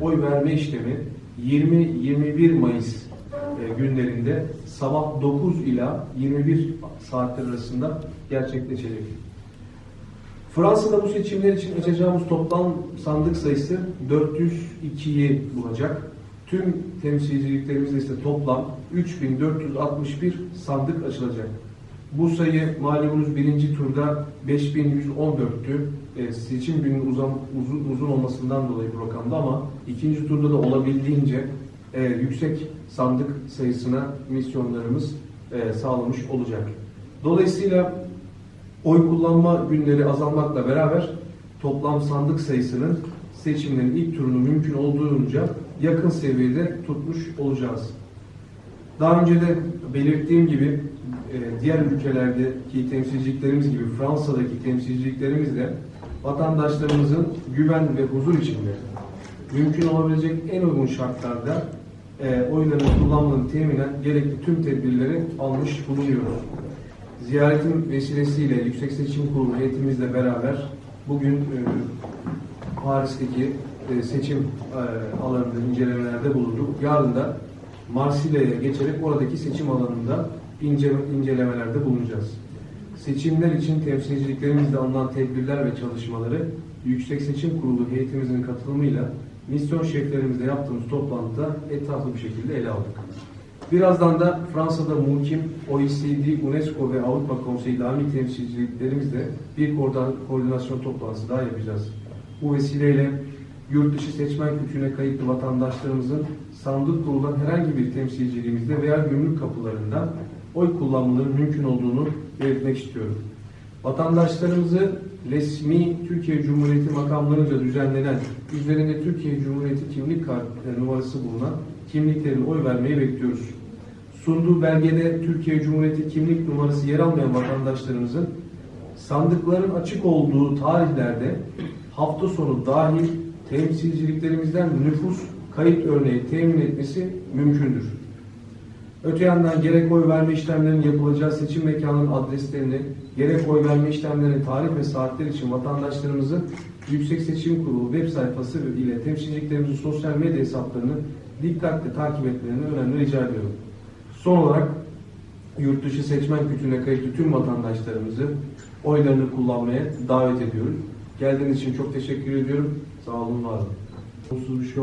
oy verme işlemi 20-21 Mayıs e, günlerinde sabah 9 ila 21 saatler arasında gerçekleşecek. Fransa'da bu seçimler için açacağımız toplam sandık sayısı 402'yi bulacak. Tüm temsilciliklerimizde ise toplam 3461 sandık açılacak. Bu sayı malumunuz birinci turda 5114'tü. E, seçim günün uzun, uzun, uzun olmasından dolayı bu rakamda ama ikinci turda da olabildiğince e, yüksek sandık sayısına misyonlarımız e, sağlamış olacak. Dolayısıyla oy kullanma günleri azalmakla beraber toplam sandık sayısının seçimlerin ilk turunu mümkün olduğunca yakın seviyede tutmuş olacağız. Daha önce de belirttiğim gibi e, diğer ülkelerdeki temsilciliklerimiz gibi Fransa'daki temsilciliklerimiz de vatandaşlarımızın güven ve huzur içinde mümkün olabilecek en uygun şartlarda e, oylarını kullanmalarını teminen gerekli tüm tedbirleri almış bulunuyoruz. Ziyaretim vesilesiyle Yüksek Seçim Kurulu heyetimizle beraber bugün e, Paris'teki e, seçim e, alanında incelemelerde bulunduk. Yarın da Marsilya'ya geçerek oradaki seçim alanında ince, incelemelerde bulunacağız. Seçimler için temsilciliklerimizde alınan tedbirler ve çalışmaları Yüksek Seçim Kurulu heyetimizin katılımıyla misyon şeflerimizle yaptığımız toplantıda etraflı bir şekilde ele aldık. Birazdan da Fransa'da muhkim OECD, UNESCO ve Avrupa Konseyi daimi temsilciliklerimizle bir koordinasyon toplantısı daha yapacağız. Bu vesileyle yurt dışı seçmen kültürüne kayıtlı vatandaşlarımızın sandık kurulan herhangi bir temsilciliğimizde veya gümrük kapılarında oy kullanmalarının mümkün olduğunu belirtmek istiyorum. Vatandaşlarımızı resmi Türkiye Cumhuriyeti makamlarınca düzenlenen, üzerinde Türkiye Cumhuriyeti kimlik kartı numarası bulunan kimliklerin oy vermeye bekliyoruz. Sunduğu belgede Türkiye Cumhuriyeti kimlik numarası yer almayan vatandaşlarımızın sandıkların açık olduğu tarihlerde hafta sonu dahil temsilciliklerimizden nüfus kayıt örneği temin etmesi mümkündür. Öte yandan gerek oy verme işlemlerinin yapılacağı seçim mekanının adreslerini, gerek oy verme işlemlerinin tarih ve saatleri için vatandaşlarımızın Yüksek Seçim Kurulu web sayfası ile temsilciliklerimizin sosyal medya hesaplarını dikkatle takip etmelerini önemli rica ediyorum. Son olarak yurt dışı seçmen kültürüne kayıtlı tüm vatandaşlarımızı oylarını kullanmaya davet ediyoruz. Geldiğiniz için çok teşekkür ediyorum. Sağ olun, var olun. Olumsuz bir şey